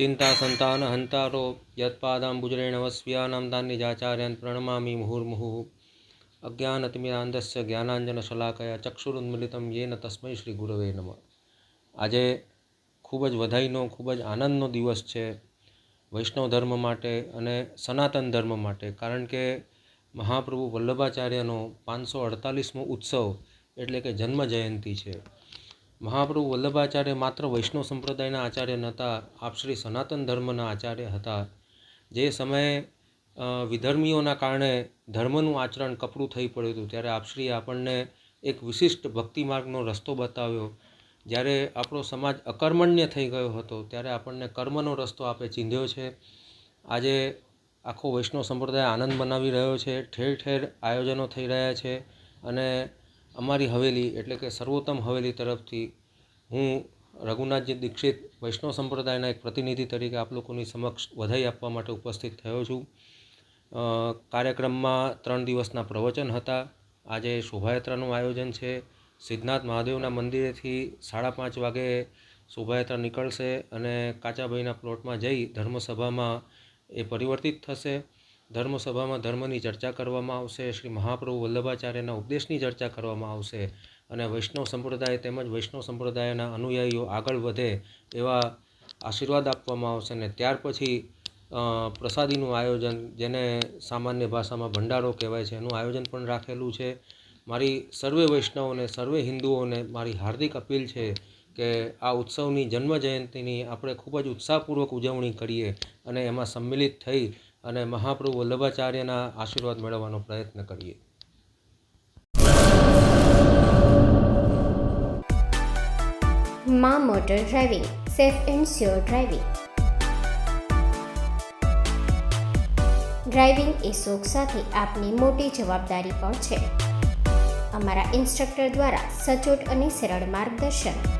અચિંતા સંતાન હંતારો યત્પાદાંબુજરેણ વસ્વ્યાનામ તાન્નિજાચાર્યાન પ્રણમામી મુહુર્મુહુ અજ્ઞાનતિમિરાંધસ્ય જ્ઞાનાંજન શલાકયા ચક્ષુરુન્મિલિતમ યેન તસ્મૈ શ્રી ગુરવે નમ આજે ખૂબ જ વધાઈનો, ખૂબ જ આનંદનો દિવસ છે વૈષ્ણવ ધર્મ માટે અને સનાતન ધર્મ માટે, કારણ કે મહાપ્રભુ વલ્લભાચાર્યનો પાંચસો અડતાલીસમો ઉત્સવ એટલે કે જન્મ જયંતિ છે. મહાપ્રભુ વલ્લભાચાર્ય માત્ર વૈષ્ણવ સંપ્રદાયના આચાર્ય નહોતા, આપ શ્રી સનાતન ધર્મના આચાર્ય હતા. જે સમયે વિધર્મીઓના કારણે ધર્મનું આચરણ કપરું થઈ પડ્યું હતું, ત્યારે આપશ્રીએ આપણને એક વિશિષ્ટ ભક્તિ માર્ગનો રસ્તો બતાવ્યો. જ્યારે આપણો સમાજ અકર્મણ્ય થઈ ગયો હતો, ત્યારે આપણને કર્મનો રસ્તો આપે ચીંધ્યો છે. આજે આખો વૈષ્ણવ સંપ્રદાય આનંદ મનાવી રહ્યો છે ઠેર ઠેર આયોજનો થઈ રહ્યા છે અને અમારી હવેલી, એટલે કે સર્વોત્તમ હવેલી તરફથી હું રઘુનાથજી દીક્ષિત વૈષ્ણવ સંપ્રદાયના એક પ્રતિનિધિ તરીકે આપ લોકોની સમક્ષ વધાઈ આપવા માટે ઉપસ્થિત થયો છું. કાર્યક્રમમાં ત્રણ દિવસના પ્રવચન હતા. આજે શોભાયાત્રાનું આયોજન છે. સિદ્ધનાથ મહાદેવના મંદિરેથી સાડા પાંચ વાગે શોભાયાત્રા નીકળશે અને કાચાભાઈના પ્લોટમાં જઈ ધર્મસભામાં એ પરિવર્તિત થશે. ધર્મસભામાં ધર્મની ચર્ચા કરવામાં આવશે, શ્રી મહાપ્રભુ વલ્લભાચાર્યના ઉપદેશની ચર્ચા કરવામાં આવશે અને વૈષ્ણવ સંપ્રદાય તેમજ વૈષ્ણવ સંપ્રદાયના અનુયાયીઓ આગળ વધે એવા આશીર્વાદ આપવામાં આવશે અને ત્યાર પછી પ્રસાદીનું આયોજન, જેને સામાન્ય ભાષામાં ભંડારો કહેવાય છે, એનું આયોજન પણ રાખેલું છે. મારી સર્વે વૈષ્ણવોને, સર્વે હિન્દુઓને મારી હાર્દિક અપીલ છે કે આ ઉત્સવની જન્મ જયંતિની આપણે ખૂબ જ ઉત્સાહપૂર્વક ઉજવણી કરીએ અને એમાં સંમિલિત થઈ અને મહાપ્રભુ વલ્લભાચાર્યના આશીર્વાદ મેળવવાનો પ્રયત્ન કરીએ. મા motor driving, safe and sure driving. Driving એ શોખ સાથે આપની મોટી જવાબદારી પણ છે. અમારા ઇન્સ્ટ્રક્ટર દ્વારા સચોટ અને સરળ માર્ગદર્શન.